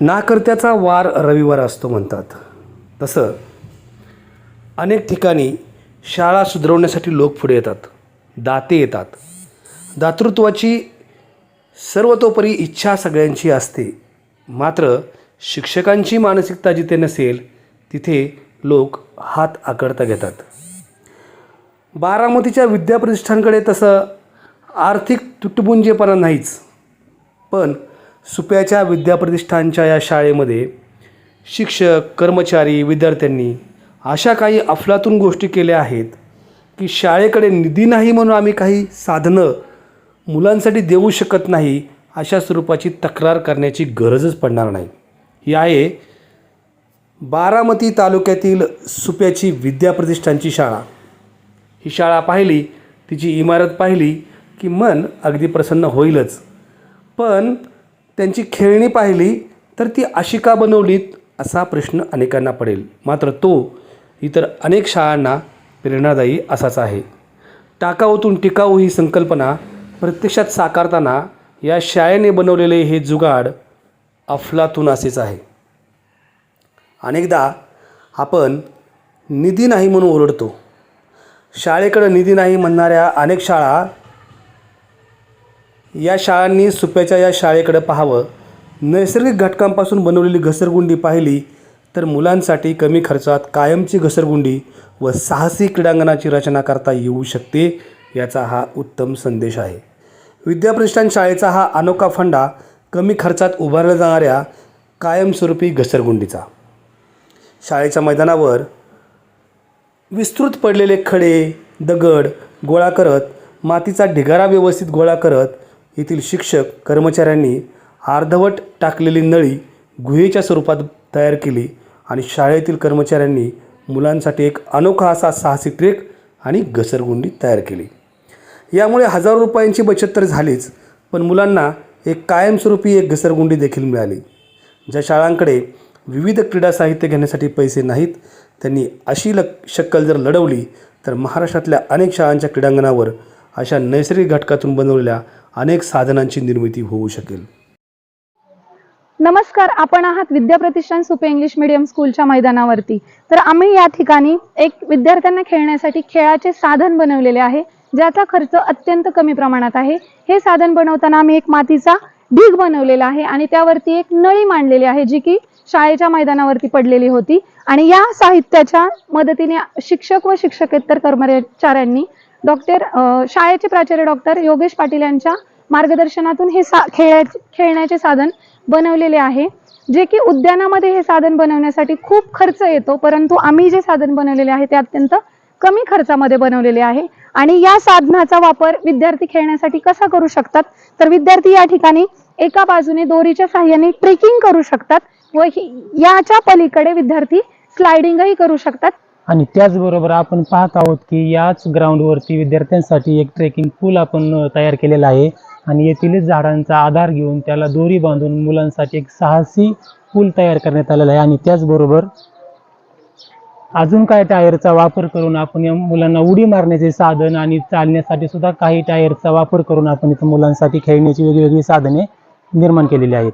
नाकर्त्याचा वार रविवार असतो म्हणतात. तसं अनेक ठिकाणी शाळा सुधारवण्यासाठी लोक पुढे येतात. दाते येतात. दातृत्वाची सर्वतोपरी इच्छा सगळ्यांची असते. मात्र शिक्षकांची मानसिकता जिथे नसेल तिथे लोक हात आकडता घेतात. बारामतीच्या विद्याप्रतिष्ठानकडे तसं आर्थिक तुटपुंजेपणा नाहीच. पण सुप्याच्या विद्याप्रतिष्ठानच्या या शाळेमध्ये शिक्षक कर्मचारी विद्यार्थ्यांनी अशा काही अफलातून गोष्टी केल्या आहेत की शाळेकडे निधी नाही म्हणून आम्ही काही साधनं मुलांसाठी देऊ शकत नाही अशा स्वरूपाची तक्रार करण्याची गरजच पडणार नाही. ही आहे बारामती तालुक्यातील सुप्याची विद्याप्रतिष्ठानची शाळा. ही शाळा पाहिली तिची इमारत पाहिली की मन अगदी प्रसन्न होईलच. पण त्यांची खेळणी पाहिली तर ती अशी का बनवलीत असा प्रश्न अनेकांना पडेल. मात्र तो इतर अनेक शाळांना प्रेरणादायी असाच आहे. टाकाऊतून टिकाऊ ही संकल्पना प्रत्यक्षात साकारताना या शाळेने बनवलेले हे जुगाड अफलातून असेच आहे. अनेकदा आपण निधी नाही म्हणून ओरडतो. शाळेकडं निधी नाही म्हणणाऱ्या अनेक शाळा या शाळांनी सुप्याच्या या शाळेकडं पाहावं. नैसर्गिक घटकांपासून बनवलेली घसरगुंडी पाहिली तर मुलांसाठी कमी खर्चात कायमची घसरगुंडी व साहसी क्रीडांगणाची रचना करता येऊ शकते याचा हा उत्तम संदेश आहे. विद्याप्रतिष्ठान शाळेचा हा अनोखा फंडा कमी खर्चात उभारल्या जाणाऱ्या कायमस्वरूपी घसरगुंडीचा. शाळेच्या मैदानावर विस्तृत पडलेले खडे दगड गोळा करत मातीचा ढिगारा व्यवस्थित गोळा करत येथील शिक्षक कर्मचाऱ्यांनी अर्धवट टाकलेली नळी गुहेच्या स्वरूपात तयार केली आणि शाळेतील कर्मचाऱ्यांनी मुलांसाठी एक अनोखा असा साहसी ट्रेक आणि घसरगुंडी तयार केली. यामुळे हजारो रुपयांची बचत तर झालीच पण मुलांना एक कायमस्वरूपी एक घसरगुंडी देखील मिळाली. ज्या शाळांकडे विविध क्रीडा साहित्य घेण्यासाठी पैसे नाहीत त्यांनी अशी लक शक्कल जर लढवली तर महाराष्ट्रातल्या अनेक शाळांच्या क्रीडांगणावर अशा नैसर्गिक घटकातून बनवलेल्या अनेक साधनांची निर्मिती होऊ शकेल. नमस्कार आपण आहात विद्याप्रतिष्ठान सुपे इंग्लिश मीडियम स्कूलच्या मैदानावरती. तर आम्ही या ठिकाणी एक विद्यार्थ्यांना खेळण्यासाठी खेळाचे साधन बनवलेले आहे ज्याचा खर्च अत्यंत कमी प्रमाणात आहे. हे साधन बनवताना आम्ही एक मातीचा ढीग बनवलेला आहे आणि त्यावरती एक नळी मांडलेली आहे जी की शाळेच्या मैदानावरती पडलेली होती. आणि या साहित्याच्या मदतीने शिक्षक व शिक्षकेतर कर्मचाऱ्यांनी डॉक्टर शाळेचे प्राचार्य डॉक्टर योगेश पाटील यांच्या मार्गदर्शनातून हे सा खेळ खेळण्याचे साधन बनवलेले आहे. जे की उद्यानामध्ये हे साधन बनवण्यासाठी खूप खर्च येतो परंतु आम्ही जे साधन बनवलेले आहे ते अत्यंत कमी खर्चामध्ये बनवलेले आहे. आणि या साधनाचा वापर विद्यार्थी खेळण्यासाठी कसा करू शकतात? तर विद्यार्थी या ठिकाणी एका बाजूने दोरीच्या साह्याने ट्रेकिंग करू शकतात व याच्या पलीकडे विद्यार्थी स्लायडिंगही करू शकतात. आणि त्याचबरोबर आपण पाहत आहोत की याच ग्राउंडवरती विद्यार्थ्यांसाठी एक ट्रेकिंग पूल आपण तयार केलेला आहे. आणि येथीलच झाडांचा आधार घेऊन त्याला दोरी बांधून मुलांसाठी एक साहसी पूल तयार करण्यात आलेला आहे. आणि त्याचबरोबर अजून काय टायरचा वापर करून आपण या मुलांना उडी मारण्याचे साधन आणि चालण्यासाठी सुद्धा काही टायरचा वापर करून आपण इथं मुलांसाठी खेळण्याची वेगवेगळी साधने निर्माण केलेली आहेत.